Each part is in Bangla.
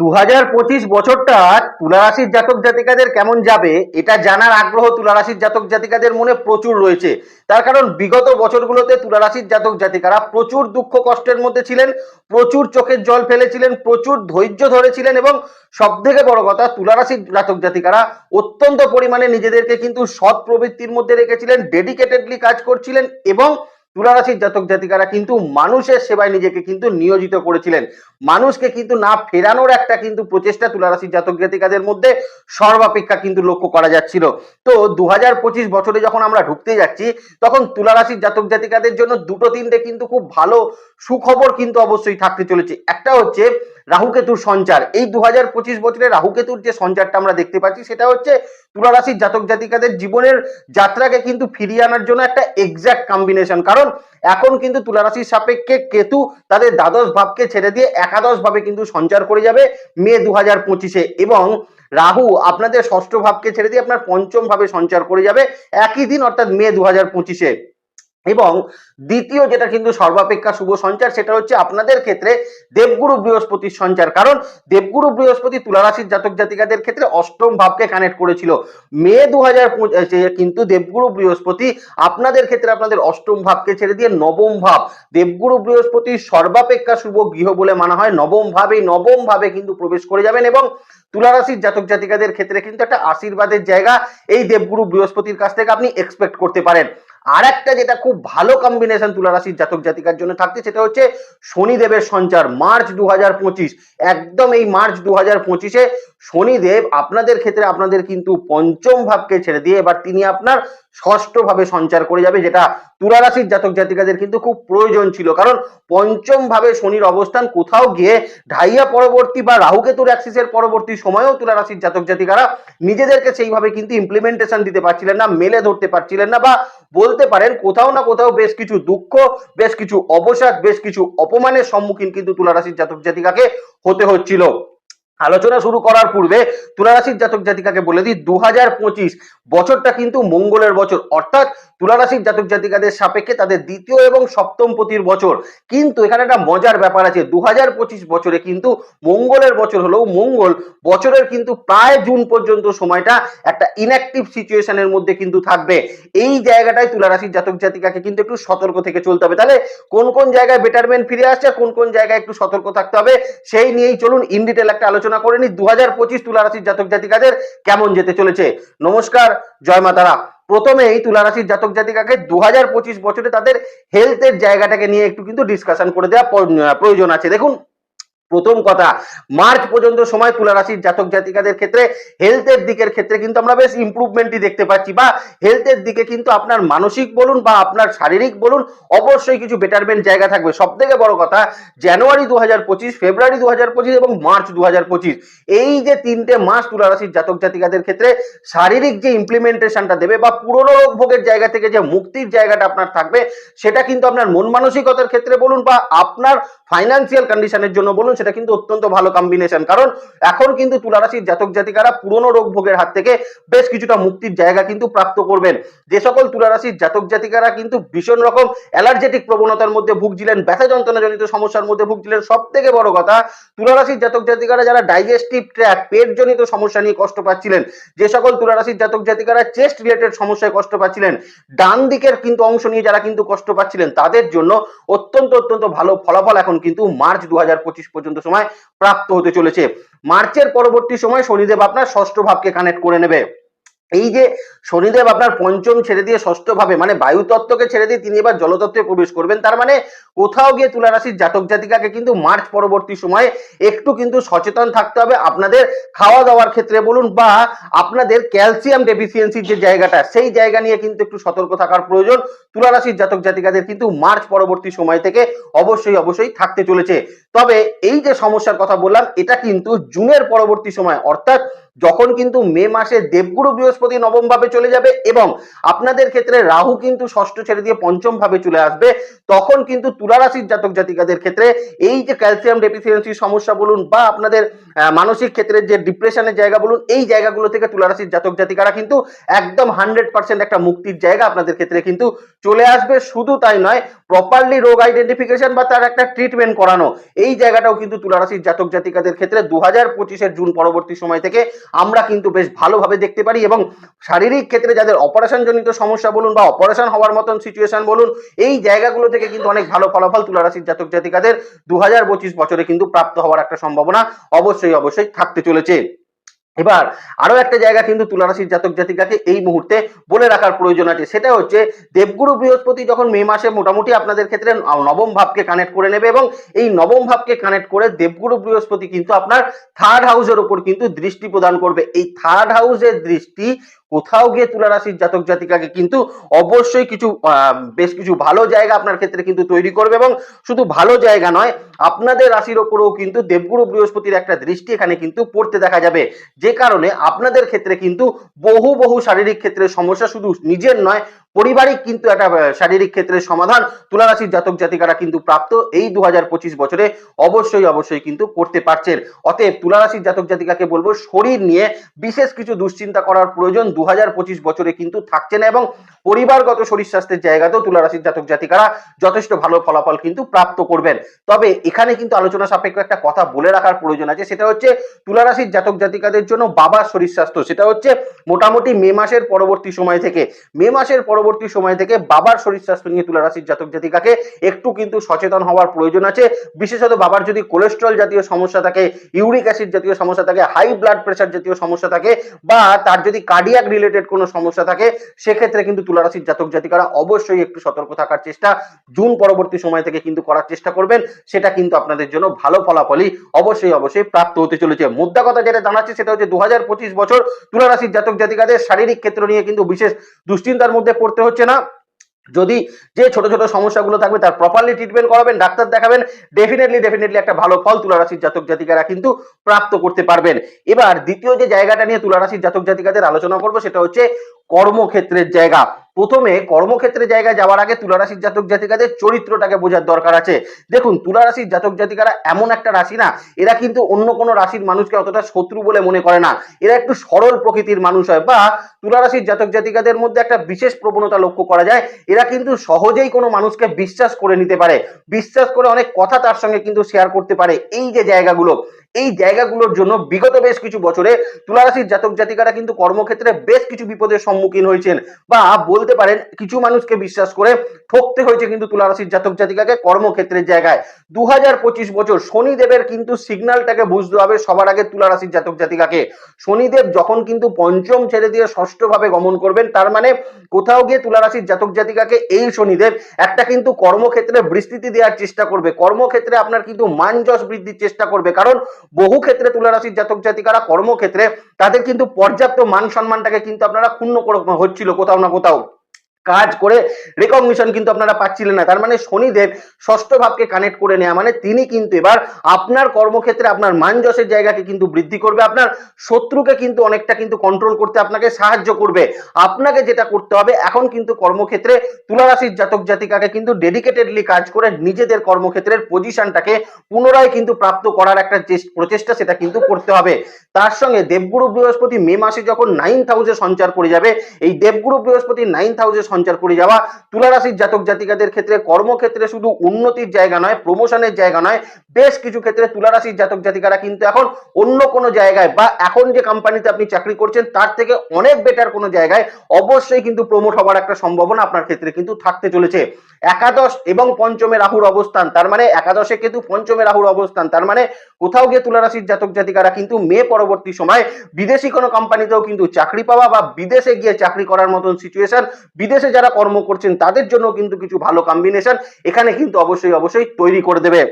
দু হাজার পঁচিশ বছরটা তুলারাশির জাতক জাতিকাদের কেমন যাবে, এটা জানার আগ্রহ তুলারাশির জাতক জাতিকাদের মনে প্রচুর রয়েছে। তার কারণ বিগত বছরগুলোতে তুলারাশির জাতক জাতিকারা প্রচুর দুঃখ কষ্টের মধ্যে ছিলেন, প্রচুর চোখের জল ফেলেছিলেন, প্রচুর ধৈর্য ধরেছিলেন এবং সব থেকে বড় কথা, তুলারাশির জাতক জাতিকারা অত্যন্ত পরিমাণে নিজেদেরকে কিন্তু সৎ প্রবৃত্তির মধ্যে রেখেছিলেন ডেডিকেটেডলি কাজ করছিলেন এবং তুলারাশির জাতক জাতিকারা কিন্তু মানুষের সেবায় নিজেকে কিন্তু নিয়োজিত করেছিলেন। মানুষকে কিন্তু না ফেরানোর একটা কিন্তু প্রচেষ্টা তুলারাশির জাতক জাতিকাদের মধ্যে সর্বাপেক্ষা কিন্তু লক্ষ্য করা যাচ্ছিল। তো দু হাজার পঁচিশ বছরে যখন আমরা ঢুকতে যাচ্ছি, তখন তুলারাশির জাতক জাতিকাদের জন্য দুটো তিনটে কিন্তু খুব ভালো সুখবর কিন্তু অবশ্যই থাকতে চলেছে। একটা হচ্ছে রাহুকেতুর সঞ্চার। এই দু হাজার পঁচিশ বছরে রাহুকেতুর যে সঞ্চারটা আমরা দেখতে পাচ্ছি, সেটা হচ্ছে তুলারাশির জাতক জাতিকাদের জীবনের যাত্রাকে কিন্তু ফিরিয়ে আনার জন্য একটা এক্সাক্ট কম্বিনেশন কারণ এখন কিন্তু তুলারাশির সাপেক্ষে কেতু তাদের দ্বাদশ ভাবকে ছেড়ে দিয়ে একাদশ ভাবে কিন্তু সঞ্চার করে যাবে মে দু হাজার পঁচিশে। এবং রাহু আপনাদের ষষ্ঠ ভাবকে ছেড়ে দিয়ে আপনার পঞ্চম ভাবে সঞ্চার করে যাবে একই দিন, অর্থাৎ মে দু হাজার পঁচিশে। এবং দ্বিতীয় যেটা কিন্তু সর্বাপেক্ষা শুভ সঞ্চার, সেটা হচ্ছে আপনাদের ক্ষেত্রে দেবগুরু বৃহস্পতির সঞ্চার। কারণ দেবগুরু বৃহস্পতি তুলারাশির জাতক জাতিকাদের ক্ষেত্রে অষ্টম ভাবকে কানেক্ট করেছিল। মে দু হাজার কিন্তু দেবগুরু বৃহস্পতি আপনাদের ক্ষেত্রে আপনাদের অষ্টম ভাবকে ছেড়ে দিয়ে নবম ভাব। দেবগুরু বৃহস্পতি সর্বাপেক্ষা শুভ গৃহ বলে মানা হয়। নবম ভাবে নবম ভাবে কিন্তু প্রবেশ করে যাবেন এবং তুলারাশির জাতক জাতিকাদের ক্ষেত্রে কিন্তু একটা আশীর্বাদের জায়গা এই দেবগুরু বৃহস্পতির কাছ থেকে আপনি এক্সপেক্ট করতে পারেন। আর একটা যেটা খুব ভালো কম্বিনেশন তুলারাশির জাতক জাতিকার জন্য থাকছে, সেটা হচ্ছে শনিদেবের সঞ্চার, মার্চ দু হাজার পঁচিশ। একদম এই মার্চ দু হাজার পঁচিশে শনিদেব আপনাদের ক্ষেত্রে আপনাদের কিন্তু পঞ্চম ভাবকে ছেড়ে দিয়ে এবার তিনি আপনার ষষ্ঠ ভাবে সঞ্চার করে যাবে, যেটা তুলারাশির জাতক জাতিকাদের কিন্তু খুব প্রয়োজন ছিল। কারণ পঞ্চম ভাবে শনির অবস্থান কোথাও গিয়ে ঢাইয়া পরবর্তী বা রাহুকেতুর অ্যাক্সিসের পরবর্তী সময়েও তুলারাশির জাতক জাতিকারা নিজেদেরকে সেইভাবে কিন্তু ইমপ্লিমেন্টেশন দিতে পারছিলেন না, মেলে ধরতে পারছিলেন না বা বলতে পারেন কোথাও না কোথাও বেশ কিছু দুঃখ, বেশ কিছু অবসাদ, বেশ কিছু অপমানের সম্মুখীন কিন্তু তুলারাশির জাতক জাতিকাকে হতে হচ্ছিল। আলোচনা শুরু করার পূর্বে তুলারাশির জাতক জাতিকাকে বলে দিই দু হাজার পঁচিশ বছরটা কিন্তু মঙ্গলের বছর। অর্থাৎ তুলারাশির জাতক জাতিকাদের সাপেক্ষে তাদের দ্বিতীয় এবং সপ্তম পতির বছর। কিন্তু এখানে একটা মজার ব্যাপার আছে দু হাজার পঁচিশ বছরে কিন্তু মঙ্গলের বছর হলেও মঙ্গল বছরের কিন্তু প্রায় জুন পর্যন্ত সময়টা একটা ইনঅ্যাক্টিভ সিচুয়েশনের মধ্যে কিন্তু থাকবে। এই জায়গাটায় তুলারাশির জাতক জাতিকাকে কিন্তু একটু সতর্ক থেকে চলতে হবে। তাহলে কোন কোন জায়গায় বেটারমেন্ট ফিরে আসছে, কোন কোন জায়গায় একটু সতর্ক থাকতে হবে, সেই নিয়েই চলুন ইন ডিটেল একটা আলোচনা করে নিই দু হাজার পঁচিশ তুলারাশির জাতক জাতিকাদের কেমন যেতে চলেছে। নমস্কার, জয় মাতারা। প্রথমেই তুলারাশির জাতক জাতিকাকে দু পঁচিশ বছরে তাদের হেলথের জায়গাটাকে নিয়ে একটু কিন্তু ডিসকাশন করে দেওয়া প্রয়োজন আছে। দেখুন প্রথম কথা, মার্চ পর্যন্ত সময় তুলা রাশির জাতক জাতিকাদের ক্ষেত্রে হেলথের দিকের ক্ষেত্রে কিন্তু আমরা বেশ ইমপ্রুভমেন্টই দেখতে পাচ্ছি বা হেলথের দিকে কিন্তু আপনার মানসিক বলুন বা আপনার শারীরিক বলুন অবশ্যই কিছু বেটারমেন্ট জায়গা থাকবে। সব থেকে বড় কথা জানুয়ারি দু হাজার পঁচিশ ফেব্রুয়ারি দু হাজার পঁচিশ এবং মার্চ দু হাজার পঁচিশ, এই যে তিনটে মাস তুলা রাশির জাতক জাতিকাদের ক্ষেত্রে শারীরিক যে ইমপ্লিমেন্টেশনটা দেবে বা পুরনো রোগ ভোগের জায়গা থেকে যে মুক্তির জায়গাটা আপনার থাকবে, সেটা কিন্তু আপনার মন মানসিকতার ক্ষেত্রে বলুন বা আপনার ফাইন্যান্সিয়াল কন্ডিশনের জন্য বলুন, সেটা কিন্তু অত্যন্ত ভালো কম্বিনেশন কারণ এখন কিন্তু তুলারাশির জাতক জাতিকারা পুরনো রোগ ভোগের হাত থেকে বেশ কিছুটা মুক্তির জায়গা কিন্তু প্রাপ্ত করবেন। যে সকল তুলারাশির জাতক জাতিকারা কিন্তু ভীষণ রকম অ্যালার্জেটিক প্রবণতার মধ্যে ভুগছিলেন ব্যথা যন্ত্রণাজনিত সমস্যার মধ্যে ভুগছিলেন। সব থেকে বড় কথা, তুলারাশির জাতক জাতিকারা যারা ডাইজেস্টিভ ট্র্যাক পেটজনিত সমস্যা নিয়ে কষ্ট পাচ্ছিলেন, যে সকল তুলারাশির জাতক জাতিকারা চেস্ট রিলেটেড সমস্যায় কষ্ট পাচ্ছিলেন, ডান দিকের কিন্তু অংশ নিয়ে যারা কিন্তু কষ্ট পাচ্ছিলেন, তাদের জন্য অত্যন্ত অত্যন্ত ভালো ফলাফল এখন কিন্তু মার্চ দু হাজার পঁচিশ পর্যন্ত সময় প্রাপ্ত হতে চলেছে। মার্চের পরবর্তী সময় শনিদেব আপনার ষষ্ঠ ভাবকে কানেক্ট করে নেবে। এই যে শনিদেব আপনার পঞ্চম ছেড়ে দিয়ে ষষ্ঠ ভাবে মানে বায়ু তত্ত্বকে ছেড়ে দিয়ে তিনি এবার জলতত্ত্বে প্রবেশ করবেন, তার মানে কোথাও গিয়ে তুলা রাশির জাতক জাতিকাকে কিন্তু মার্চ পরবর্তী সময়ে একটু কিন্তু সচেতন থাকতে হবে আপনাদের খাওয়া দাওয়ার ক্ষেত্রে বলুন বা আপনাদের ক্যালসিয়াম ডেফিসিয়েন্সির যে জায়গাটা, সেই জায়গা নিয়ে কিন্তু একটু সতর্ক থাকার প্রয়োজন। তুলা রাশির জাতক জাতিকাদের কিন্তু মার্চ পরবর্তী সময় থেকে অবশ্যই অবশ্যই থাকতে চলেছে। তবে এই যে সমস্যার কথা বললাম, এটা কিন্তু জুনের পরবর্তী সময়, অর্থাৎ যখন কিন্তু মে মাসে দেবগুরু বৃহস্পতি নবম ভাবে চলে যাবে এবং আপনাদের ক্ষেত্রে রাহু কিন্তু ষষ্ঠ ছেড়ে দিয়ে পঞ্চম ভাবে চলে আসবে, তখন কিন্তু তুলারাশির জাতক জাতিকাদের ক্ষেত্রে এই যে ক্যালসিয়াম ডেফিসিয়েন্সির সমস্যা বলুন বা আপনাদের মানসিক ক্ষেত্রে যে ডিপ্রেশনের জায়গা বলুন, এই জায়গাগুলো থেকে তুলারাশির জাতক জাতিকারা কিন্তু একদম হান্ড্রেড পার্সেন্ট একটা মুক্তির জায়গা আপনাদের ক্ষেত্রে কিন্তু চলে আসবে। শুধু তাই নয় প্রপারলি রোগ আইডেন্টিফিকেশন বা তার একটা ট্রিটমেন্ট করানো, এই জায়গাটাও কিন্তু তুলারাশির জাতক জাতিকাদের ক্ষেত্রে দু হাজার পঁচিশের জুন পরবর্তী সময় থেকে আমরা কিন্তু বেশ ভালোভাবে দেখতে পারি এবং শারীরিক ক্ষেত্রে যাদের অপারেশনজনিত সমস্যা বলুন বা অপারেশন হওয়ার মতন সিচুয়েশন বলুন, এই জায়গাগুলো থেকে কিন্তু অনেক ভালো ফলাফল তুলারাশির জাতক জাতিকাদের দু বছরে কিন্তু প্রাপ্ত হওয়ার একটা সম্ভাবনা অবশ্যই অবশ্যই থাকতে চলেছে। এবার আরও একটা জায়গা কিন্তু তুলারাশির জাতক জাতিকাকে এই মুহূর্তে বলে রাখার প্রয়োজন আছে। সেটা হচ্ছে দেবগুরু বৃহস্পতি যখন মে মাসে মোটামুটি আপনাদের ক্ষেত্রে নবম ভাবকে কানেক্ট করে নেবে এবং এই নবম ভাবকে কানেক্ট করে দেবগুরু বৃহস্পতি কিন্তু আপনার থার্ড হাউসের উপর কিন্তু দৃষ্টি প্রদান করবে। এই থার্ড হাউসের দৃষ্টি কোথাও গিয়ে তুলা রাশির জাতক জাতিকাকে কিন্তু অবশ্যই কিছু বেশ কিছু ভালো জায়গা আপনার ক্ষেত্রে কিন্তু তৈরি করবে এবং শুধু ভালো জায়গা নয়, আপনাদের রাশির ওপরেও কিন্তু দেবগুরু বৃহস্পতির একটা দৃষ্টি এখানে কিন্তু পড়তে দেখা যাবে। যে কারণে আপনাদের ক্ষেত্রে কিন্তু বহু বহু শারীরিক ক্ষেত্রে সমস্যা শুধু নিজের নয় পারিবারিক কিন্তু একটা শারীরিক ক্ষেত্রে সমাধান। তুলারাশির জাতক জাতিকারা কিন্তু প্রাপ্ত এই দু হাজার পঁচিশ বছরে অবশ্যই অবশ্যই কিন্তু করতে পারছেন। অতএব তুলারাশির জাতক জাতিকাকে বলব, শরীর নিয়ে বিশেষ কিছু দুশ্চিন্তা করার প্রয়োজন দু হাজার পঁচিশ বছরে কিন্তু থাকছে না এবং পরিবারগত শরীর স্বাস্থ্যের জায়গাতেও তুলারাশির জাতক জাতিকারা যথেষ্ট ভালো ফলাফল কিন্তু প্রাপ্ত করবেন। তবে এখানে কিন্তু আলোচনা সাপেক্ষ একটা কথা বলে রাখার প্রয়োজন আছে, সেটা হচ্ছে তুলারাশির জাতক জাতিকাদের জন্য বাবার শরীর স্বাস্থ্য। সেটা হচ্ছে মোটামুটি মে মাসের পরবর্তী সময় থেকে, মে মাসের পরবর্তী সময় থেকে বাবার শরীর স্বাস্থ্য নিয়ে তুলারাশির জাতক জাতিকাকে একটু কিন্তু সচেতন হওয়ার প্রয়োজন আছে। বিশেষত বাবার যদি কোলেস্ট্রল জাতীয় সমস্যা থাকে ইউরিক অ্যাসিড জাতীয় সমস্যা থাকে হাই ব্লাড প্রেশার জাতীয় সমস্যা থাকে, বা তার যদি কার্ডিয়াক রিলেটেড কোনো সমস্যা থাকে, সেক্ষেত্রে কিন্তু তুলারাশির জাতক জাতিকারা অবশ্যই একটু সতর্ক থাকার চেষ্টা, জুন পরবর্তী সময় থেকে কিন্তু করার চেষ্টা করবেন, সেটা কিন্তু আপনাদের জন্য ভালো ফলাফলই অবশ্যই অবশ্যই প্রাপ্ত হতে চলেছে। মুদ্রা কথা যেটা জানাচ্ছে সেটা হচ্ছে দুহাজার পঁচিশ বছর তুলারাশির জাতক জাতিকাদের শারীরিক ক্ষেত্র নিয়ে কিন্তু বিশেষ দুশ্চিন্তার মধ্যে পড়তে হচ্ছে না। যদি যে ছোট ছোট সমস্যাগুলো থাকবে তার প্রপারলি ট্রিটমেন্ট করাবেন, ডাক্তার দেখাবেন ডেফিনেটলি ডেফিনেটলি একটা ভালো ফল তুলারাশির জাতক জাতিকারা কিন্তু প্রাপ্ত করতে পারবেন। এবার দ্বিতীয় যে জায়গাটা নিয়ে তুলারাশির জাতক জাতিকাদের আলোচনা করব সেটা হচ্ছে কর্মক্ষেত্রের জায়গা। প্রথমে কর্মক্ষেত্রে জায়গায় যাওয়ার আগে তুলারাশির জাতক জাতিকাদের চরিত্রটাকে বোঝার দরকার আছে। দেখুন, তুলারাশির জাতক জাতিকারা এমন একটা রাশি না, এরা কিন্তু অন্য কোনো রাশির মানুষকে অতটা শত্রু বলে মনে করে না। এরা একটু সরল প্রকৃতির মানুষ হয় বা তুলারাশির জাতক জাতিকাদের মধ্যে একটা বিশেষ প্রবণতা লক্ষ্য করা যায়। এরা কিন্তু সহজেই কোনো মানুষকে বিশ্বাস করে নিতে পারে, বিশ্বাস করে অনেক কথা তার সঙ্গে কিন্তু শেয়ার করতে পারে। এই যে জায়গাগুলো এই জায়গাগুলোর জন্য বিগত বেশ কিছু বছরে তুলারাশির জাতক জাতিকারা কিন্তু কর্মক্ষেত্রে বেশ কিছু বিপদের সম্মুখীন হয়েছেন। বা বলতে পারেন কিছু মানুষকে বিশ্বাস করে ঠকতে হয়েছে কিন্তু তুলারাশির জাতক জাতিকাকে কর্মক্ষেত্রের জায়গায়। দু পঁচিশ বছর শনিদেবের কিন্তু সিগন্যালটাকে বুঝতে হবে সবার আগে তুলারাশির জাতক জাতিকাকে। শনিদেব যখন কিন্তু পঞ্চম ছেড়ে দিয়ে ষষ্ঠভাবে গমন করবেন, তার মানে কোথাও গিয়ে তুলারাশির জাতক জাতিকাকে এই শনিদেব একটা কিন্তু কর্মক্ষেত্রে বিস্তৃতি দেওয়ার চেষ্টা করবে। কর্মক্ষেত্রে আপনার কিন্তু মান যশ বৃদ্ধির চেষ্টা করবে। কারণ বহু ক্ষেত্রে তুলারাশির জাতক জাতিকারা কর্মক্ষেত্রে তাদের কিন্তু পর্যাপ্ত মান সম্মানটাকে কিন্তু আপনারা ক্ষুণ্ণ হচ্ছিল কোথাও না কোথাও। কাজ করে রেকগনিশন কিন্তু আপনারা পাচ্ছিলেন না। তার মানে শনিদেব ষষ্ঠ ভাবকে কানেক্ট করে নেওয়া মানে তিনি কিন্তু এবার আপনার কর্মক্ষেত্রে আপনার মান যশের জায়গাকে কিন্তু বৃদ্ধি করবে। আপনার শত্রুকে কিন্তু অনেকটা কিন্তু কন্ট্রোল করতে আপনাকে সাহায্য করবে। আপনাকে যেটা করতে হবে, এখন কিন্তু কর্মক্ষেত্রে তুলারাশির জাতক জাতিকাকে কিন্তু ডেডিকেটেডলি কাজ করে নিজেদের কর্মক্ষেত্রের পজিশনটাকে পুনরায় কিন্তু প্রাপ্ত করার একটা প্রচেষ্টা সেটা কিন্তু করতে হবে। তার সঙ্গে দেবগুরু বৃহস্পতি মে মাসে যখন নাইন্থ হাউসে সঞ্চার করে যাবে, এই দেবগুরু বৃহস্পতি নাইন্থ হাউসে সঞ্চার করে যাওয়া। তুলারাশির জাতক জাতিকাদের ক্ষেত্রে কর্মক্ষেত্রে শুধু উন্নতির জায়গা নয় প্রমোশনের জায়গা নয়, বেশ কিছু ক্ষেত্রে তুলারাশির জাতক জাতিকারা কিন্তু এখন অন্য কোনো জায়গায় বা এখন যে কোম্পানিতে আপনি চাকরি করছেন, তার থেকে অনেক বেটার কোনো জায়গায় অবশ্যই কিন্তু প্রমোট হওয়ার একটা সম্ভাবনা আপনার ক্ষেত্রে কিন্তু থাকতে চলেছে। একাদশ এবং পঞ্চমে রাহুর অবস্থান, তার মানে একাদশে কিন্তু পঞ্চমে রাহুর অবস্থান, তার মানে কোথাও গিয়ে তুলারাশির জাতক জাতিকারা কিন্তু মে পরবর্তী সময় বিদেশি কোনো কোম্পানিতেও কিন্তু চাকরি পাওয়া বা বিদেশে গিয়ে চাকরি করার মতন সিচুয়েশন বিদেশে যারা কর্ম করছেন, তাদের জন্য কিন্তু কিছু ভালো কম্বিনেশন এখানে কিন্তু অবশ্যই অবশ্যই তৈরি করে দেবে।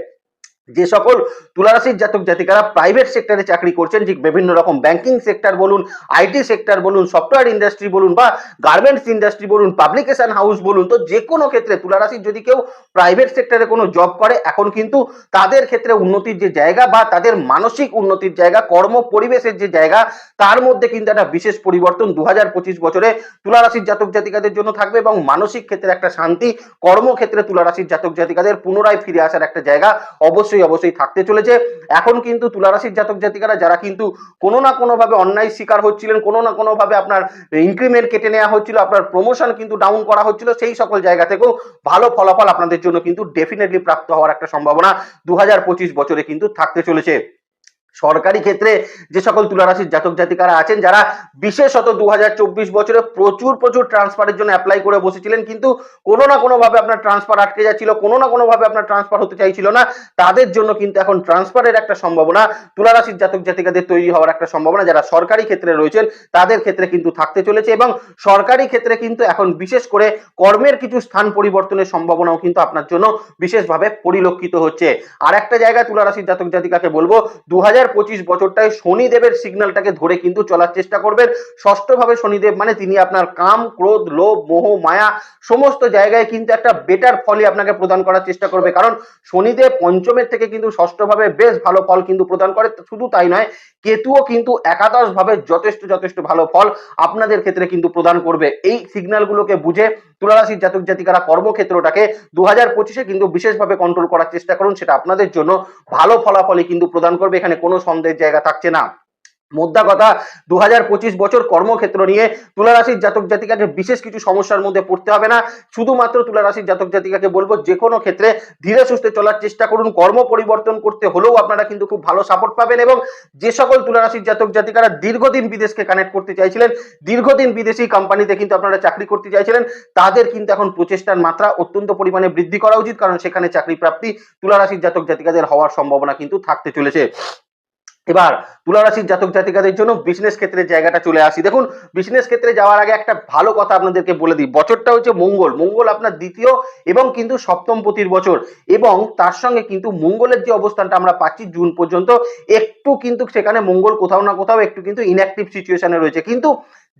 যে সকল তুলারাশির জাতক জাতিকারা প্রাইভেট সেক্টরে চাকরি করছেন যে বিভিন্ন রকম ব্যাংকিং সেক্টর বলুন আইটি সেক্টর বলুন সফটওয়্যার ইন্ডাস্ট্রি বলুন বা গার্মেন্টস ইন্ডাস্ট্রি বলুন পাবলিকেশন হাউস বলুন, তো যে কোনো ক্ষেত্রে তুলারাশির যদি কেউ প্রাইভেট সেক্টরে কোনো জব করে, এখন কিন্তু তাদের ক্ষেত্রে উন্নতির যে জায়গা বা তাদের মানসিক উন্নতির জায়গা, কর্ম পরিবেশের যে জায়গা, তার মধ্যে কিন্তু একটা বিশেষ পরিবর্তন দু হাজার পঁচিশ বছরে তুলারাশির জাতক জাতিকাদের জন্য থাকবে এবং মানসিক ক্ষেত্রে একটা শান্তি, কর্মক্ষেত্রে তুলারাশির জাতক জাতিকাদের পুনরায় ফিরে আসার একটা জায়গা অবশ্যই অবশ্যই অবশ্যই থাকতে চলেছে। এখন কিন্তু তুলারাশির জাতক জাতিকারা, যারা কিন্তু কোনো না কোনোভাবে অন্যায় শিকার হচ্ছিলেন, কোনো না কোনোভাবে আপনার ইনক্রিমেন্ট কেটে নেওয়া হচ্ছিল, আপনার প্রমোশন কিন্তু ডাউন করা হচ্ছিল, সেই সকল জায়গা থেকেও ভালো ফলাফল আপনাদের জন্য কিন্তু ডেফিনেটলি প্রাপ্ত হওয়ার একটা সম্ভাবনা দু হাজার পঁচিশ বছরে কিন্তু থাকতে চলেছে। সরকারি ক্ষেত্রে যে সকল তুলারাশির জাতক জাতিকারা আছেন, যারা বিশেষত দু হাজার চব্বিশ বছরে প্রচুর প্রচুর ট্রান্সফারের জন্য অ্যাপ্লাই করে বসেছিলেন, কিন্তু কোনো না কোনোভাবে আপনার ট্রান্সফার আটকে যাচ্ছিল, কোনো না কোনোভাবে আপনার ট্রান্সফার হতে চাইছিল না, তাদের জন্য কিন্তু এখন ট্রান্সফারের একটা সম্ভাবনা, তুলারাশির জাতক জাতিকাদের তৈরি হওয়ার একটা সম্ভাবনা, যারা সরকারি ক্ষেত্রে রয়েছেন, তাদের ক্ষেত্রে কিন্তু থাকতে চলেছে এবং সরকারি ক্ষেত্রে কিন্তু এখন বিশেষ করে কর্মের কিছু স্থান পরিবর্তনের সম্ভাবনাও কিন্তু আপনার জন্য বিশেষভাবে পরিলক্ষিত হচ্ছে। আর একটা জায়গায় তুলারাশির জাতক জাতিকাকে বলব দু পঁচিশ বছরটায় শনিদেবের সিগন্যালটাকে ধরে কিন্তু চলার চেষ্টা করবেন। ষষ্ঠভাবে শনিদেব মানে তিনি আপনার কাম, ক্রোধ, লোভ, মোহ, মায়া সমস্ত জায়গায় কিন্তু একটা বেটার ফলই আপনাকে প্রদান করার চেষ্টা করবে। কারণ শনিদেব পঞ্চমের থেকে কিন্তু ষষ্ঠভাবে বেশ ভালো ফল কিন্তু প্রদান করে। শুধু তাই নয়, কেতুও কিন্তু একাদশ ভাবে যথেষ্ট যথেষ্ট ভালো ফল আপনাদের ক্ষেত্রে কিন্তু প্রদান করবে। এই সিগন্যালগুলোকে বুঝে তুলারাশির জাতক জাতিকারা কর্মক্ষেত্রটাকে দু হাজার পঁচিশে কিন্তু বিশেষভাবে কন্ট্রোল করার চেষ্টা করুন। সেটা আপনাদের জন্য ভালো ফলাফলই কিন্তু প্রদান করবে। এখানে কোনো সন্দেহের জায়গা থাকছে না। মোদ্দা কথা দু বছর কর্মক্ষেত্র নিয়ে তুলারাশির জাতক জাতিকাকে বিশেষ কিছু সমস্যার মধ্যে পড়তে হবে না। শুধুমাত্র তুলারাশির জাতক জাতিকাকে বলব, যে কোনো ক্ষেত্রে ধীরে সুস্থে চলার চেষ্টা করুন। কর্ম পরিবর্তন করতে হলেও আপনারা কিন্তু খুব ভালো সাপোর্ট পাবেন এবং যে সকল তুলারাশির জাতক জাতিকারা দীর্ঘদিন বিদেশকে কানেক্ট করতে চাইছিলেন, দীর্ঘদিন বিদেশি কোম্পানিতে কিন্তু আপনারা চাকরি করতে চাইছিলেন, তাদের কিন্তু এখন প্রচেষ্টার মাত্রা অত্যন্ত পরিমাণে বৃদ্ধি করা উচিত, কারণ সেখানে চাকরি প্রাপ্তি তুলারাশির জাতক জাতিকাদের হওয়ার সম্ভাবনা কিন্তু থাকতে চলেছে। এবার তুলারাশির জাতক জাতিকাদের জন্য বিজনেস ক্ষেত্রে জায়গাটা চলে আসি। দেখুন বিজনেস ক্ষেত্রে যাওয়ার আগে একটা ভালো কথা আপনাদেরকে বলে দিই। বছরটা হচ্ছে মঙ্গল। মঙ্গল আপনার দ্বিতীয় এবং কিন্তু সপ্তম পতির বছর। এবং তার সঙ্গে কিন্তু মঙ্গলের যে অবস্থানটা আমরা পাচ্ছি জুন পর্যন্ত, একটু কিন্তু সেখানে মঙ্গল কোথাও না কোথাও একটু কিন্তু ইনঅ্যাক্টিভ সিচুয়েশনে রয়েছে। কিন্তু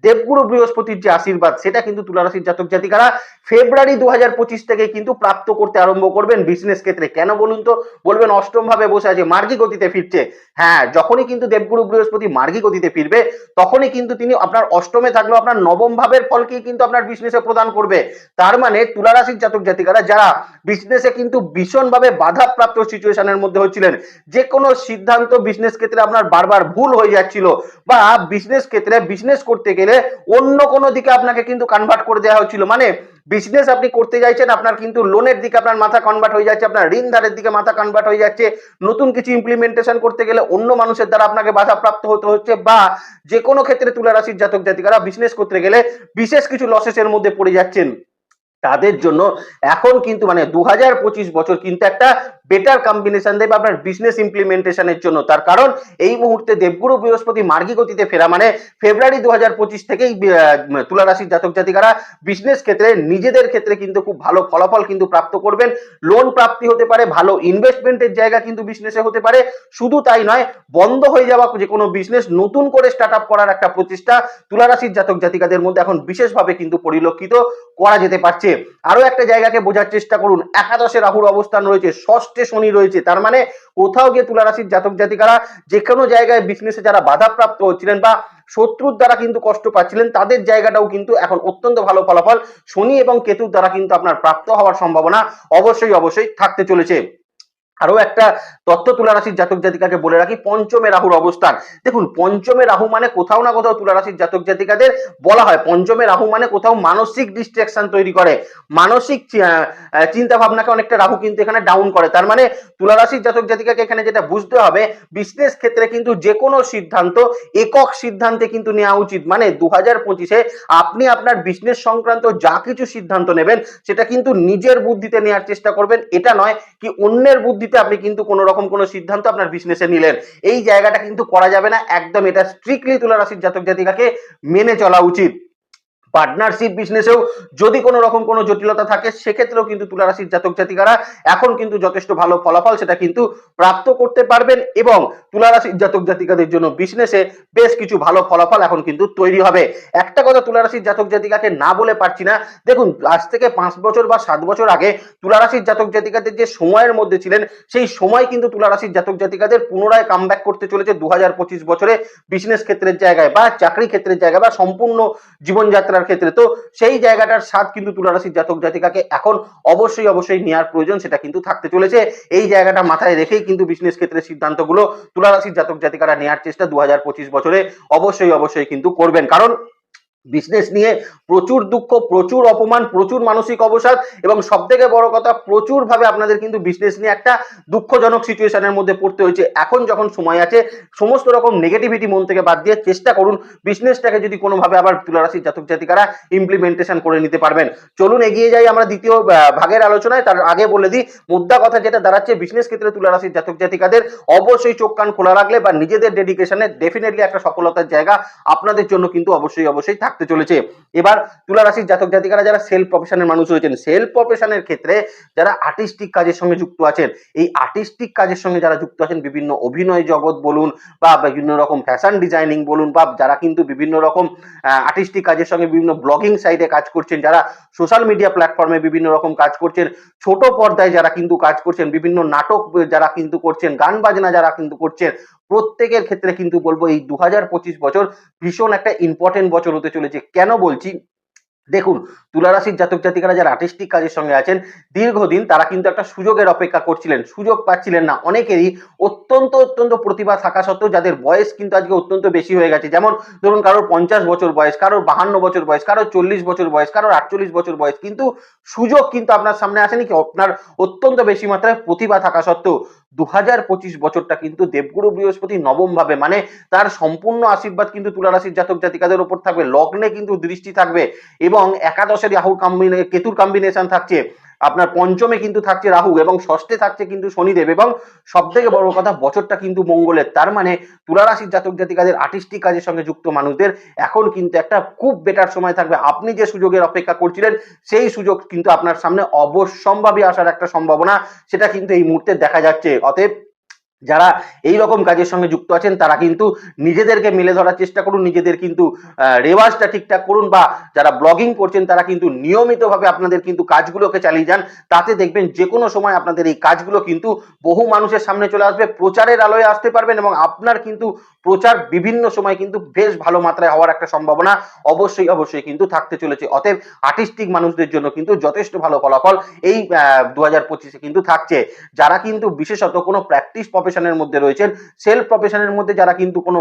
দেবগুরু বৃহস্পতির যে আশীর্বাদ, সেটা কিন্তু তুলারাশির জাতক জাতিকারা ফেব্রুয়ারি দু হাজার পঁচিশ থেকে কিন্তু প্রাপ্ত করতে আরম্ভ করবেন বিজনেস ক্ষেত্রে। কেন বলুন তো? বলবেন অষ্টম ভাবে বসে আছে, মার্গী গতিতে ফিরছে। হ্যাঁ যখনই কিন্তু দেবগুরু বৃহস্পতি মার্গী গতিতে ফিরবে, তখনই কিন্তু তিনি আপনার অষ্টমে থাকলেও আপনার নবম ভাবের ফলকেই কিন্তু আপনার বিজনেসে প্রদান করবে। তার মানে তুলারাশির জাতক জাতিকারা যারা বিজনেসে কিন্তু ভীষণভাবে বাধাপ্রাপ্ত সিচুয়েশনের মধ্যে হচ্ছিলেন যে কোনো সিদ্ধান্ত বিজনেস ক্ষেত্রে আপনার বারবার ভুল হয়ে যাচ্ছিল বা বিজনেস ক্ষেত্রে বিজনেস করতে গেলে অন্য কোনো দিকে আপনাকে কিন্তু কনভার্ট করে দেওয়া হচ্ছিল। মানে বিজনেস আপনি করতে চাইছেন আপনার কিন্তু লোনের দিকে আপনার মাথা কনভার্ট হয়ে যাচ্ছে, আপনার ঋণ ধারের দিকে মাথা কনভার্ট হয়ে যাচ্ছে। নতুন কিছু ইমপ্লিমেন্টেশন করতে গেলে অন্য মানুষের দ্বারা আপনাকে বাধা প্রাপ্ত হতে হচ্ছে বা যে কোনো ক্ষেত্রে তুলা রাশির জাতক জাতিকারা বিজনেস করতে গেলে বিশেষ কিছু লসেসের মধ্যে পড়ে যাচ্ছেন। তাদের জন্য এখন কিন্তু মানে দু হাজার পঁচিশ বছর কিন্তু একটা বেটার কম্বিনেশন দেবে আপনার বিজনেস ইমপ্লিমেন্টেশনের জন্য। তার কারণ, এই মুহূর্তে দেবগুরু বৃহস্পতি মার্গী গতিতে ফেরা মানে ফেব্রুয়ারি দু হাজার পঁচিশ থেকেই তুলা রাশির জাতক জাতিকারা বিজনেস ক্ষেত্রে, নিজেদের ক্ষেত্রে কিন্তু খুব ভালো ফলাফল কিন্তু প্রাপ্ত করবেন। লোন প্রাপ্তি হতে পারে, ভালো ইনভেস্টমেন্টের জায়গা কিন্তু বিজনেসে হতে পারে। শুধু তাই নয়, বন্ধ হয়ে যাওয়া যে কোনো বিজনেস নতুন করে স্টার্ট আপ করার একটা প্রচেষ্টা তুলা রাশির জাতক জাতিকাদের মধ্যে এখন বিশেষভাবে কিন্তু পরিলক্ষিত করা যেতে পারছে। আরও একটা জায়গাকে বোঝার চেষ্টা করুন, একাদশে রাহুর অবস্থান রয়েছে, ষষ্ঠে শনি রয়েছে। তার মানে কোথাও গিয়ে তুলারাশির জাতক জাতিকারা যে কোনো জায়গায় বিজনেসে যারা বাধাপ্রাপ্ত হচ্ছিলেন বা শত্রুর দ্বারা কিন্তু কষ্ট পাচ্ছিলেন, তাদের জায়গাটাও কিন্তু এখন অত্যন্ত ভালো ফলাফল। শনি এবং কেতুর দ্বারা কিন্তু আপনার প্রাপ্ত হওয়ার সম্ভাবনা অবশ্যই অবশ্যই থাকতে চলেছে। আরও একটা তথ্য তুলা রাশির জাতক জাতিকাকে বলে রাখি, পঞ্চমে রাহুর অবস্থান। দেখুন, পঞ্চমে রাহু মানে কোথাও না কোথাও তুলা রাশির জাতক জাতিকাদের বলা হয়। পঞ্চমে রাহু মানে কোথাও মানসিক ডিস্ট্রাকশন তৈরি করে। মানসিক চিন্তা ভাবনাকে অনেকটা রাহু কিন্তু এখানে ডাউন করে। তার মানে তুলা রাশির জাতক জাতিকাকে এখানে যেটা বুঝতে হবে বিজনেস ক্ষেত্রে কিন্তু যে কোনো সিদ্ধান্ত, একক সিদ্ধান্তে কিন্তু নেওয়া উচিত। মানে দু হাজার পঁচিশে আপনি আপনার বিজনেস সংক্রান্ত যা কিছু সিদ্ধান্ত নেবেন, সেটা কিন্তু নিজের বুদ্ধিতে নেওয়ার চেষ্টা করবেন। এটা নয় কি অন্যের বুদ্ধিতে আপনি কিন্তু কোনো রকম কোনো সিদ্ধান্ত আপনার বিজনেসে নিলেন। এই জায়গাটা কিন্তু করা যাবে না। একদম এটা স্ট্রিক্টলি তুলা রাশির জাতক জাতিকাকে মেনে চলা উচিত। পার্টনারশিপ বিজনেসেও যদি কোনো রকম কোনো জটিলতা থাকে, সেক্ষেত্রেও কিন্তু তুলা রাশির জাতক জাতিকারা এখন কিন্তু যথেষ্ট ভালো ফলাফল সেটা কিন্তু প্রাপ্ত করতে পারবেন এবং তুলারাশির জাতক জাতিকাদের জন্য বিজনেসে বেশ কিছু ভালো ফলাফল এখন কিন্তু তৈরি হবে। একটা কথা তুলা রাশির জাতক জাতিকাকে না বলে পারছি না। দেখুন, আজ থেকে পাঁচ বছর বা সাত বছর আগে তুলা রাশির জাতক জাতিকাদের যে সময়ের মধ্যে ছিলেন, সেই সময় কিন্তু তুলা রাশির জাতক জাতিকাদের পুনরায় কাম করতে চলেছে দু হাজার পঁচিশ বছরে বিজনেস ক্ষেত্রের জায়গায় বা চাকরি ক্ষেত্রের জায়গায় বা সম্পূর্ণ জীবনযাত্রার পড়াশোনার ক্ষেত্রে। তো সেই জায়গাটার স্বাদ কিন্তু তুলারাশির জাতক জাতিকাকে এখন অবশ্যই অবশ্যই নেওয়ার প্রয়োজন, সেটা কিন্তু থাকতে চলেছে। এই জায়গাটা মাথায় রেখেই কিন্তু বিজনেস ক্ষেত্রে সিদ্ধান্তগুলো তুলারাশির জাতক জাতিকারা নেওয়ার চেষ্টা দু হাজার পঁচিশ বছরে অবশ্যই অবশ্যই কিন্তু করবেন। কারণ বিজনেস নিয়ে প্রচুর দুঃখ, প্রচুর অপমান, প্রচুর মানসিক অবসাদ এবং সব থেকে বড় কথা প্রচুর ভাবে আপনাদের কিন্তু বিজনেস নিয়ে একটা দুঃখজনক সিচুয়েশনের মধ্যে পড়তে হয়েছে। এখন যখন সময় আছে, সমস্ত রকম নেগেটিভিটি মন থেকে বাদ দিয়ে চেষ্টা করুন বিজনেসটাকে যদি কোনোভাবে আবার তুলারাশির জাতক জাতিকারা ইমপ্লিমেন্টেশন করে নিতে পারবেন। চলুন এগিয়ে যাই আমরা দ্বিতীয় ভাগের আলোচনায়। তার আগে বলে দিই, মুদ্রা কথা যেটা দাঁড়াচ্ছে বিজনেস ক্ষেত্রে তুলারাশির জাতক জাতিকাদের অবশ্যই চোখ কান খোলা রাখলে বা নিজেদের ডেডিকেশনে ডেফিনেটলি একটা সফলতার জায়গা আপনাদের জন্য কিন্তু অবশ্যই অবশ্যই থাকতে চলেছে। এবার তুলা রাশির জাতক জাতিকারা যারা সেলফ প্রফেশনের মানুষ রয়েছেন সেলফ প্রফেশনের ক্ষেত্রে যারা আর্টিস্টিক কাজের সঙ্গে যুক্ত আছেন, এই আর্টিস্টিক কাজের সঙ্গে যারা যুক্ত আছেন, বিভিন্ন অভিনয় জগৎ বলুন বা বিভিন্ন রকম ফ্যাশন ডিজাইনিং বলুন বা যারা কিন্তু বিভিন্ন রকম আর্টিস্টিক কাজের সঙ্গে বিভিন্ন ব্লগিং সাইটে কাজ করছেন, যারা সোশ্যাল মিডিয়া প্ল্যাটফর্মে বিভিন্ন রকম কাজ করছেন, ছোট পর্দায় যারা কিন্তু কাজ করছেন, বিভিন্ন নাটক, যারা কিন্তু করছেন, গান বাজনা যারা কিন্তু করছেন প্রত্যেকের ক্ষেত্রে কিন্তু বলব এই দু হাজার পঁচিশ বছর ভীষণ একটা ইম্পর্টেন্ট বছর হতে চলেছে। কেন বলছি? দেখুন, তুলারাশির জাতক জাতিকারা যারা আর্টিস্টিক কাজের সঙ্গে আছেন, দীর্ঘদিন তারা কিন্তু একটা সুযোগের অপেক্ষা করছিলেন, সুযোগ পাচ্ছিলেন না। অনেকেরই অত্যন্ত অত্যন্ত প্রতিভা থাকা সত্ত্বেও যাদের বয়স কিন্তু আজকে অত্যন্ত বেশি হয়ে গেছে। যেমন ধরুন, কারোর পঞ্চাশ বছর বয়স, কারোর বাহান্ন বছর বয়স, কারোর চল্লিশ বছর বয়স, কারোর আটচল্লিশ বছর বয়স, কিন্তু সুযোগ কিন্তু আপনার সামনে আসেনি। কি আপনার অত্যন্ত বেশি মাত্রায় প্রতিভা থাকা সত্ত্বেও দু হাজার পঁচিশ বছরটা কিন্তু দেবগুরু বৃহস্পতি নবম ভাবে মানে তার সম্পূর্ণ আশীর্বাদ কিন্তু তুলারাশির জাতক জাতিকাদের উপর থাকবে, লগ্নে কিন্তু দৃষ্টি থাকবে এবং একাদশে রাহু কম্বিনে, কেতুর কম্বিনেশন থাকছে। আপনার পঞ্চমে কিন্তু থাকছে রাহু এবং ষষ্ঠে থাকছে কিন্তু শনিদেব এবং সব থেকে বড় কথা বছরটা কিন্তু মঙ্গলের। তার মানে তুলারাশির জাতক জাতিকাদের আর্টিস্টিক কাজের সঙ্গে যুক্ত মানুষদের এখন কিন্তু একটা খুব বেটার সময় থাকবে। আপনি যে সুযোগের অপেক্ষা করছিলেন, সেই সুযোগ কিন্তু আপনার সামনে অবশ্যম্ভাবী আসার একটা সম্ভাবনা, সেটা কিন্তু এই মুহূর্তে দেখা যাচ্ছে। অতএব যারা এই রকম কাজের সঙ্গে যুক্ত আছেন, তারা কিন্তু নিজেদেরকে মেলে ধরার চেষ্টা করুন, নিজেদের কিন্তু রেওয়াজটা ঠিকঠাক করুন বা যারা ব্লগিং করছেন, তারা কিন্তু নিয়মিতভাবে আপনাদের কিন্তু কাজগুলোকে চালিয়ে যান। তাতে দেখবেন যে কোনো সময় আপনাদের এই কাজগুলো কিন্তু বহু মানুষের সামনে চলে আসবে, প্রচারের আলোয় আসতে পারবেন এবং আপনার কিন্তু প্রচার বিভিন্ন সময় কিন্তু বেশ ভালো মাত্রায় হওয়ার একটা সম্ভাবনা অবশ্যই অবশ্যই কিন্তু থাকতে চলেছে। অতএব আর্টিস্টিক মানুষদের জন্য কিন্তু যথেষ্ট ভালো ফলাফল এই দু হাজার পঁচিশে কিন্তু থাকছে। যারা কিন্তু বিশেষত কোনো প্র্যাকটিস প্রফেশনের মধ্যে রয়েছেন সেলফ প্রফেশনের মধ্যে যারা কিন্তু কোনো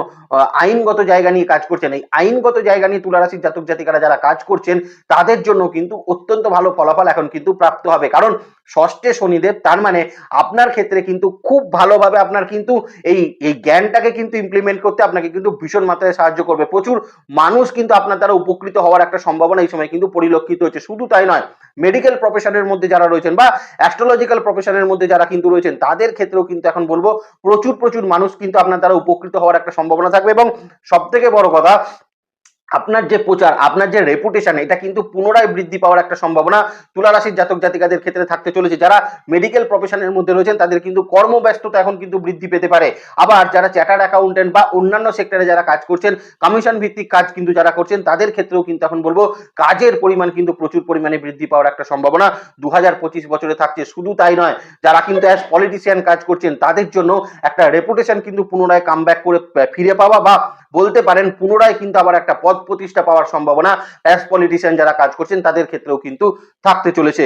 আইনগত জায়গা নিয়ে কাজ করছেন, এই আইনগত জায়গা নিয়ে তুলারাশির জাতক জাতিকারা যারা কাজ করছেন, তাদের জন্য কিন্তু অত্যন্ত ভালো ফলাফল এখন কিন্তু প্রাপ্ত হবে। কারণ ষষ্ঠে শনিদেব, তার মানে আপনার ক্ষেত্রে কিন্তু খুব ভালোভাবে আপনার কিন্তু এই এই জ্ঞানটাকে কিন্তু ইমপ্লিমেন্ট করতে আপনাকে কিন্তু ভীষণ মাত্রায় সাহায্য করবে। প্রচুর মানুষ কিন্তু আপনার দ্বারা উপকৃত হওয়ার একটা সম্ভাবনা এই সময় কিন্তু পরিলক্ষিত হচ্ছে। শুধু তাই নয় মেডিকেল প্রফেশনের মধ্যে যারা রয়েছেন বা অ্যাস্ট্রোলজিক্যাল প্রফেশনের মধ্যে যারা কিন্তু রয়েছেন, তাদের ক্ষেত্রেও কিন্তু এখন বলব, প্রচুর প্রচুর মানুষ কিন্তু আপনার দ্বারা উপকৃত হওয়ার একটা সম্ভাবনা থাকবে। এবং সব থেকে বড় কথা আপনার যে প্রচার, আপনার যে রেপুটেশন এটা কিন্তু পুনরায় বৃদ্ধি পাওয়ার একটা সম্ভাবনা তুলারাশির জাতক জাতিকাদের ক্ষেত্রে থাকতে চলেছে। যারা মেডিকেল প্রফেশনের মধ্যে রয়েছেন, তাদের কিন্তু কর্মব্যস্ততা এখন কিন্তু বৃদ্ধি পেতে পারে। আবার যারা চ্যাটার্ড অ্যাকাউন্টেন্ট বা অন্যান্য সেক্টরে যারা কাজ করছেন কমিশন ভিত্তিক কাজ কিন্তু যারা করছেন, তাদের ক্ষেত্রেও কিন্তু এখন বলব, কাজের পরিমাণ কিন্তু প্রচুর পরিমাণে বৃদ্ধি পাওয়ার একটা সম্ভাবনা। দু হাজার পঁচিশ বছরে থাকছে, শুধু তাই নয়, যারা কিন্তু অ্যাজ পলিটিশিয়ান কাজ করছেন, তাদের জন্য একটা রেপুটেশন কিন্তু পুনরায় কাম করে ফিরে পাওয়া বা বলতে পারেন পুনরায় কিন্তু আবার একটা পদ প্রতিষ্ঠা পাওয়ার সম্ভাবনা অ্যাজ পলিটিশিয়ান যারা কাজ করছেন তাদের ক্ষেত্রেও কিন্তু থাকতে চলেছে।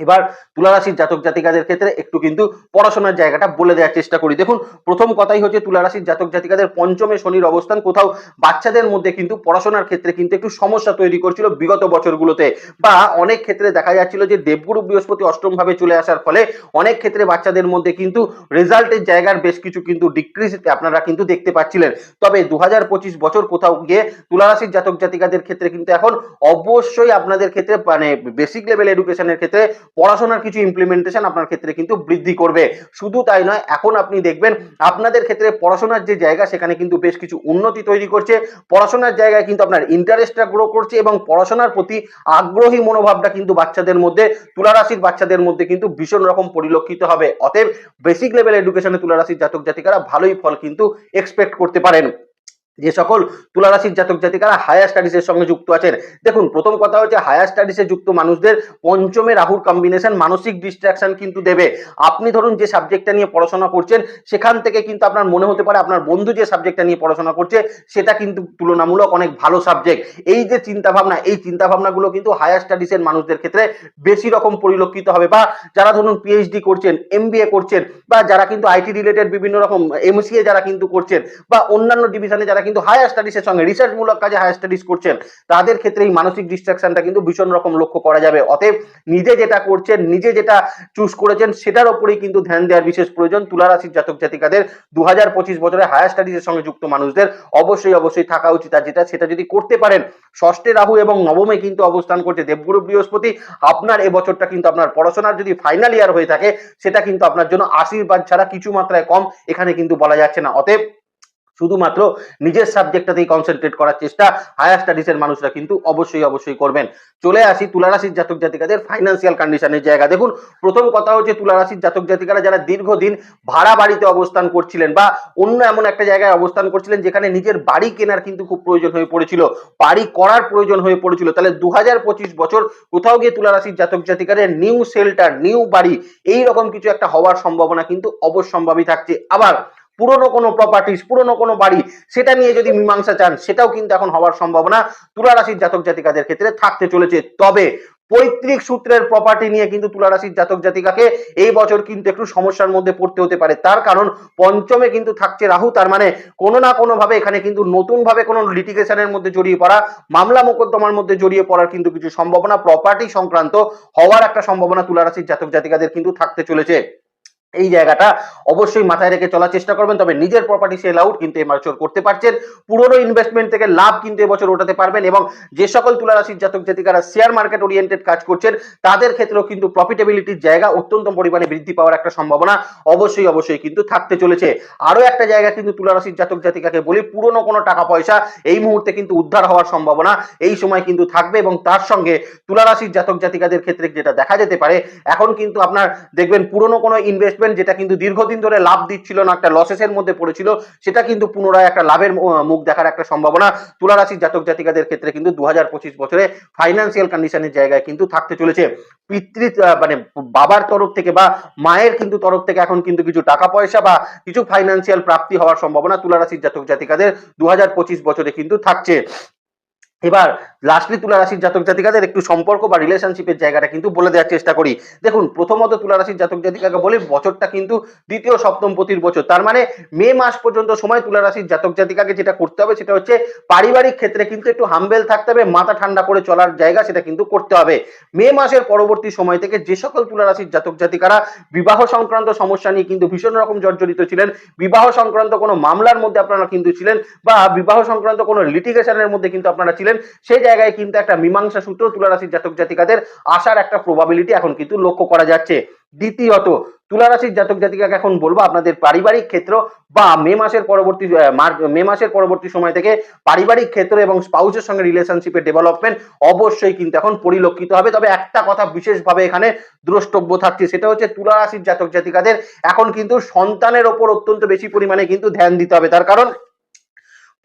এবার তুলারাশির জাতক জাতিকাদের ক্ষেত্রে একটু কিন্তু পড়াশোনার জায়গাটা বলে দেওয়ার চেষ্টা করি। দেখুন, প্রথম কথাই হচ্ছে তুলারাশির জাতক জাতিকাদের পঞ্চমে শনির অবস্থান। কোথাও বাচ্চাদের মধ্যে কিন্তু পড়াশোনার ক্ষেত্রে কিন্তু একটু সমস্যা তৈরি করছিল বিগত বছরগুলোতে বা অনেক ক্ষেত্রে দেখা যাচ্ছিল যে দেবগুরু বৃহস্পতি অষ্টম ভাবে চলে আসার ফলে অনেক ক্ষেত্রে বাচ্চাদের মধ্যে কিন্তু রেজাল্টের জায়গার বেশ কিছু কিন্তু ডিক্রিজ আপনারা কিন্তু দেখতে পাচ্ছিলেন। তবে দু হাজার পঁচিশ বছর কোথাও গিয়ে তুলারাশির জাতক জাতিকাদের ক্ষেত্রে কিন্তু এখন অবশ্যই আপনাদের ক্ষেত্রে মানে বেসিক লেভেল এডুকেশনের ক্ষেত্রে পড়াশোনার কিছু ইমপ্লিমেন্টেশন আপনার ক্ষেত্রে কিন্তু বৃদ্ধি করবে। শুধু তাই নয়, এখন আপনি দেখবেন আপনাদের ক্ষেত্রে পড়াশোনার যে জায়গা, সেখানে কিন্তু বেশ কিছু উন্নতি তৈরি করছে। পড়াশোনার জায়গায় কিন্তু আপনার ইন্টারেস্টটা গ্রো করছে এবং পড়াশোনার প্রতি আগ্রহী মনোভাবটা কিন্তু বাচ্চাদের মধ্যে, তুলারাশির বাচ্চাদের মধ্যে কিন্তু ভীষণ রকম পরিলক্ষিত হবে। অতএব বেসিক লেভেল এডুকেশনে তুলারাশির জাতক জাতিকারা ভালোই ফল কিন্তু এক্সপেক্ট করতে পারেন। যে সকল তুলারাশির জাতক জাতিকারা হায়ার স্টাডিজের সঙ্গে যুক্ত আছেন। দেখুন, প্রথম কথা হচ্ছে হায়ার স্টাডিজে যুক্ত মানুষদের পঞ্চমে রাহুর কম্বিনেশন মানসিক ডিস্ট্রাকশন কিন্তু দেবে। আপনি ধরুন যে সাবজেক্টটা নিয়ে পড়াশোনা করছেন, সেখান থেকে কিন্তু আপনার মনে হতে পারে আপনার বন্ধু যে সাবজেক্টটা নিয়ে পড়াশোনা করছে, সেটা কিন্তু তুলনামূলক অনেক ভালো সাবজেক্ট এই যে চিন্তা ভাবনা এই চিন্তা ভাবনাগুলো কিন্তু হায়ার স্টাডিজের মানুষদের ক্ষেত্রে বেশি রকম পরিলক্ষিত হবে বা যারা ধরুন পিএইচডি করছেন এমবিএ করছেন, বা যারা কিন্তু আইটি রিলেটেড বিভিন্ন রকম এমসিএ যারা কিন্তু করছেন, বা অন্যান্য ডিভিশনে যারা কিন্তু হায়ার স্টাডিজের সঙ্গে রিসার্চমূলক কাজে হায়ার স্টাডিজ করছেন, তাদের ক্ষেত্রে এই মানসিক ডিস্ট্রাকশনটা কিন্তু ভীষণ রকম লক্ষ্য করা যাবে। অতএব নিজে যেটা করছেন, নিজে যেটা চুজ করেছেন, সেটার উপরেই কিন্তু ধ্যান দেওয়ার বিশেষ প্রয়োজন। তুলা রাশির জাতক জাতিকাদের দু হাজার পঁচিশ বছরে হায়ার স্টাডিজের সঙ্গে যুক্ত মানুষদের অবশ্যই অবশ্যই থাকা উচিত। আর যেটা, সেটা যদি করতে পারেন, ষষ্ঠে রাহু এবং নবমে কিন্তু অবস্থান করছে দেবগুরু বৃহস্পতি, আপনার এবছরটা কিন্তু আপনার পড়াশোনার যদি ফাইনাল ইয়ার হয়ে থাকে, সেটা কিন্তু আপনার জন্য আশীর্বাদ ছাড়া কিছু মাত্রায় কম এখানে কিন্তু বলা যাচ্ছে না। অতএব শুধুমাত্র নিজের সাবজেক্টটাতেই কনসেন্ট্রেট করার চেষ্টা। হায়ার স্টাডিজের মানুষরা কিন্তু অবশ্যই অবশ্যই করবেন। চলে আসি তুলারাশির জাতক জাতিকাদের ফাইন্যান্সিয়াল কন্ডিশনের জায়গা দেখুন, প্রথম কথা হচ্ছে তুলারাশির জাতক জাতিকারা যারা দীর্ঘদিন ভাড়া বাড়িতে অবস্থান করছিলেন বা অন্য এমন একটা জায়গায় অবস্থান করছিলেন যেখানে নিজের বাড়ি কেনার কিন্তু খুব প্রয়োজন হয়ে পড়েছিল, বাড়ি করার প্রয়োজন হয়ে পড়েছিল। তাহলে দু হাজার পঁচিশ বছর কোথাও গিয়ে তুলারাশির জাতক জাতিকাদের নিউ শেল্টার নিউ বাড়ি এই রকম কিছু একটা হওয়ার সম্ভাবনা কিন্তু অবশ্যম্ভাবী থাকছে। আবার পুরনো কোনো প্রপার্টিস পুরনো কোনো বাড়ি, সেটা নিয়ে যদি মীমাংসা চান, সেটাও কিন্তু এখন হওয়ার সম্ভাবনা তুলা রাশির জাতক জাতিকাদের ক্ষেত্রে থাকতে চলেছে। তবে পৈতৃক সূত্রের প্রপার্টি নিয়ে কিন্তু তুলা রাশির জাতক জাতিকাকে এই বছর কিন্তু একটু সমস্যার মধ্যে পড়তে হতে পারে। তার কারণ পঞ্চমে কিন্তু থাকছে রাহু, তার মানে কোনো না কোনোভাবে এখানে কিন্তু নতুনভাবে কোনো লিটিগেশনের মধ্যে জড়িয়ে পড়া, মামলা মোকদ্দমার মধ্যে জড়িয়ে পড়ার কিন্তু কিছু সম্ভাবনা প্রপার্টি সংক্রান্ত হওয়ার একটা সম্ভাবনা তুলা রাশির জাতক জাতিকাদের কিন্তু থাকতে চলেছে। এই জায়গাটা অবশ্যই মাথায় রেখে চলার চেষ্টা করবেন, তবে নিজের প্রপার্টি সেল আউট কিন্তু এবছর করতে পারছেন। পুরনো ইনভেস্টমেন্ট থেকে লাভ কিন্তু এবছর ওঠাতে পারবেন এবং যে সকল তুলা রাশির জাতক জাতিকারা শেয়ার মার্কেট ওরিয়েন্টেড কাজ করছেন, তাদের ক্ষেত্রেও কিন্তু প্রফিটেবিলিটির জায়গা অত্যন্ত পরিমাণে বৃদ্ধি পাওয়ার একটা সম্ভাবনা অবশ্যই অবশ্যই কিন্তু থাকতে চলেছে। আরও একটা জায়গা কিন্তু তুলা রাশির জাতক জাতিকাকে বলি, পুরনো কোনো টাকা পয়সা এই মুহূর্তে কিন্তু উদ্ধার হওয়ার সম্ভাবনা এই সময় কিন্তু থাকবে এবং তার সঙ্গে তুলা রাশির জাতক জাতিকাদের ক্ষেত্রে যেটা দেখা যেতে পারে, এখন কিন্তু আপনার দেখবেন পুরনো কোনো ইনভেস্ট ইনভেস্টমেন্ট যেটা কিন্তু দীর্ঘদিন ধরে লাভ দিচ্ছিল না, একটা লসেসের মধ্যে পড়েছিল, সেটা কিন্তু পুনরায় একটা লাভের মুখ দেখার একটা সম্ভাবনা তুলা রাশির জাতক জাতিকাদের ক্ষেত্রে কিন্তু দু হাজার পঁচিশ বছরে ফাইন্যান্সিয়াল কন্ডিশনের জায়গায় কিন্তু থাকতে চলেছে। পিতৃ মানে বাবার তরফ থেকে বা মায়ের কিন্তু তরফ থেকে এখন কিন্তু কিছু টাকা পয়সা বা কিছু ফাইন্যান্সিয়াল প্রাপ্তি হওয়ার সম্ভাবনা তুলা রাশির জাতক জাতিকাদের দু হাজার পঁচিশ বছরে কিন্তু থাকছে। এবার লাস্টলি তুলা রাশির জাতক জাতিকাদের একটু সম্পর্ক বা রিলেশনশিপের জায়গাটা কিন্তু বলে দেওয়ার চেষ্টা করি। দেখুন, প্রথমত তুলা রাশির জাতক জাতিকাকে বলি, বছরটা কিন্তু দ্বিতীয় সপ্তম পতির বছর। তার মানে মে মাস পর্যন্ত সময় তুলা রাশির জাতক জাতিকাকে যেটা করতে হবে সেটা হচ্ছে পারিবারিক ক্ষেত্রে কিন্তু একটু হাম্বেল থাকতে হবে, মাথা ঠান্ডা করে চলার জায়গা সেটা কিন্তু করতে হবে। মে মাসের পরবর্তী সময় থেকে যে সকল তুলা রাশির জাতক জাতিকারা বিবাহ সংক্রান্ত সমস্যা নিয়ে কিন্তু ভীষণ রকম জর্জরিত ছিলেন, বিবাহ সংক্রান্ত কোনো মামলার মধ্যে আপনারা কিন্তু ছিলেন বা বিবাহ সংক্রান্ত কোনো লিটিগেশনের মধ্যে কিন্তু আপনারা ছিলেন, সেই জায়গায় কিন্তু একটা মীমাংসা সূত্র তুলা রাশির জাতক জাতিকাদের আসার একটা প্রবাবিলিটি এখন কিন্তু লক্ষ্য করা যাচ্ছে। দ্বিতীয়ত তুলা রাশির জাতক জাতিকাকে এখন বলব আপনাদের পারিবারিক ক্ষেত্র বা মে মাসের পরবর্তী মে মাসের পরবর্তী সময় থেকে পারিবারিক ক্ষেত্র এবং স্পাউসের সঙ্গে রিলেশনশিপের ডেভেলপমেন্ট অবশ্যই কিন্তু এখন পরিলক্ষিত হবে। তবে একটা কথা বিশেষভাবে এখানে দ্রষ্টব্য থাকছে, সেটা হচ্ছে তুলা রাশির জাতক জাতিকাদের এখন কিন্তু সন্তানের ওপর অত্যন্ত বেশি পরিমাণে কিন্তু ধ্যান দিতে হবে। তার কারণ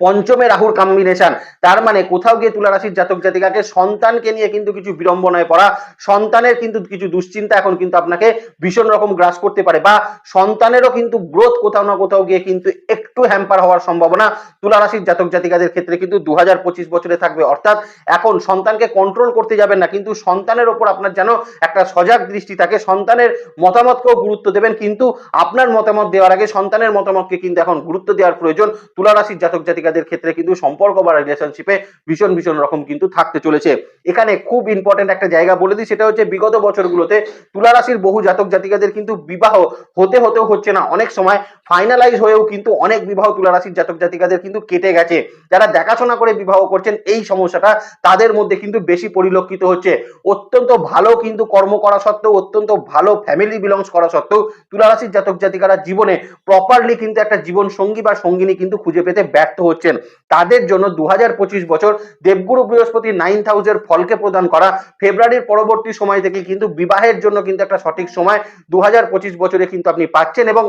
পঞ্চমে রাহুর কম্বিনেশন তার মানে কোথাও গিয়ে তুলা রাশির জাতক জাতিকাকে সন্তানকে নিয়ে কিন্তু কিছু বিড়ম্বনায় পড়া, সন্তানের কিন্তু কিছু দুশ্চিন্তা এখন কিন্তু আপনাকে ভীষণ রকম গ্রাস করতে পারে বা সন্তানেরও কিন্তু গ্রোথ কোথাও না কোথাও গিয়ে কিন্তু একটু হ্যাম্পার হওয়ার সম্ভাবনা তুলা রাশির জাতক জাতিকাদের ক্ষেত্রে কিন্তু দু হাজার পঁচিশ বছরে থাকবে। অর্থাৎ এখন সন্তানকে কন্ট্রোল করতে যাবেন না, কিন্তু সন্তানের ওপর আপনার যেন একটা সজাগ দৃষ্টি থাকে, সন্তানের মতামতকেও গুরুত্ব দেবেন, কিন্তু আপনার মতামত দেওয়ার আগে সন্তানের মতামতকে কিন্তু এখন গুরুত্ব দেওয়ার প্রয়োজন তুলা রাশির জাতক জাতিকাদের ক্ষেত্রে কিন্তু সম্পর্ক বা রিলেশনশিপে ভীষণ ভীষণ রকম কিন্তু থাকতে চলেছে। এখানে খুব ইম্পর্টেন্ট একটা জায়গা বলে দিই, সেটা হচ্ছে বিগত বছরগুলোতে তুলা রাশির বহু জাতক জাতিকাদের কিন্তু বিবাহ হতে হতেও হচ্ছে না। অনেক সময় ফাইনালাইজ হয়েও কিন্তু অনেক বিবাহ তুলা রাশির জাতক জাতিকাদের কিন্তু কেটে গেছে। যারা দেখাশোনা করে বিবাহ করছেন, এই সমস্যাটা তাদের মধ্যে কিন্তু বেশি পরিলক্ষিত হচ্ছে। অত্যন্ত ভালো কিন্তু কর্ম করা সত্ত্বেও, অত্যন্ত ভালো ফ্যামিলি বিলংস করা সত্ত্বেও তুলা রাশির জাতক জাতিকারা জীবনে প্রপারলি কিন্তু একটা জীবন সঙ্গী বা সঙ্গিনী কিন্তু খুঁজে পেতে ব্যর্থ হচ্ছেন তাদের জন্য দু হাজার পঁচিশ বছর দেবগুরু বৃহস্পতি নাইন হাউসের ফলকে প্রদান করা, ফেব্রুয়ারির পরবর্তী সময় থেকে কিন্তু বিবাহের জন্য কিন্তু একটা সঠিক সময় দু হাজার পঁচিশ বছরে কিন্তু আপনি পাচ্ছেন এবং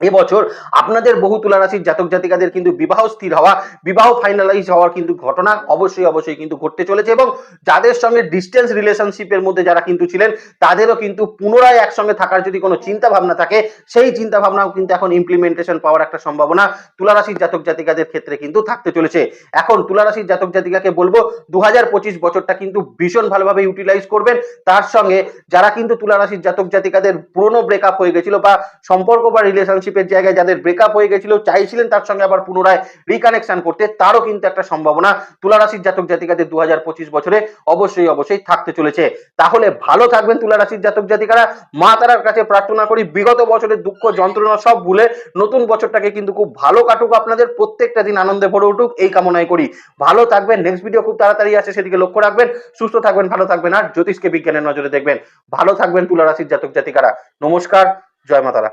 এবছর আপনাদের বহু তুলা রাশির জাতক জাতিকাদের কিন্তু বিবাহ স্থির হওয়া, বিবাহ ফাইনালাইজ হওয়ার কিন্তু ঘটনা অবশ্যই অবশ্যই কিন্তু ঘটতে চলেছে এবং যাদের সঙ্গে ডিস্টেন্স রিলেশনশিপের মধ্যে যারা কিন্তু ছিলেন, তাদেরও কিন্তু পুনরায় একসঙ্গে থাকার যদি কোনো চিন্তা ভাবনা থাকে, সেই চিন্তা ভাবনাও কিন্তু এখন ইমপ্লিমেন্টেশন পাওয়ার একটা সম্ভাবনা তুলা রাশির জাতক জাতিকাদের ক্ষেত্রে কিন্তু থাকতে চলেছে। এখন তুলা রাশির জাতক জাতিকাকে বলব দু হাজার পঁচিশ বছরটা কিন্তু ভীষণ ভালোভাবে ইউটিলাইজ করবেন। তার সঙ্গে যারা কিন্তু তুলা রাশির জাতক জাতিকাদের পুরনো ব্রেকআপ হয়ে গেছিল বা সম্পর্ক বা রিলেশনশিপের জায়গায় যাদের ব্রেকআপ হয়ে গেছিল, চাইছিলেন তার সঙ্গে আবার পুনরায় রিকানেকশন করতে, তারও কিন্তু একটা সম্ভাবনা তুলা রাশির জাতক জাতিকাদের দু হাজার পঁচিশ বছরে অবশ্যই অবশ্যই থাকতে চলেছে। তাহলে ভালো থাকবেন তুলা রাশির জাতক জাতিকারা। মা তারার কাছে প্রার্থনা করি, বিগত বছরের দুঃখ, যন্ত্রণা সব ভুলে নতুন বছরটাকে কিন্তু খুব ভালো কাটুক আপনাদের, প্রত্যেকটা দিন আনন্দে ভরে উঠুক, এই কামনাই করি। ভালো থাকবেন নেক্সট ভিডিও খুব তাড়াতাড়ি আসে, সেদিকে লক্ষ্য রাখবেন, সুস্থ থাকবেন, ভালো থাকবেন, আর জ্যোতিষকে বিজ্ঞানের নজরে দেখবেন। ভালো থাকবেন তুলা রাশির জাতক জাতিকারা। নমস্কার, জয় মাতারা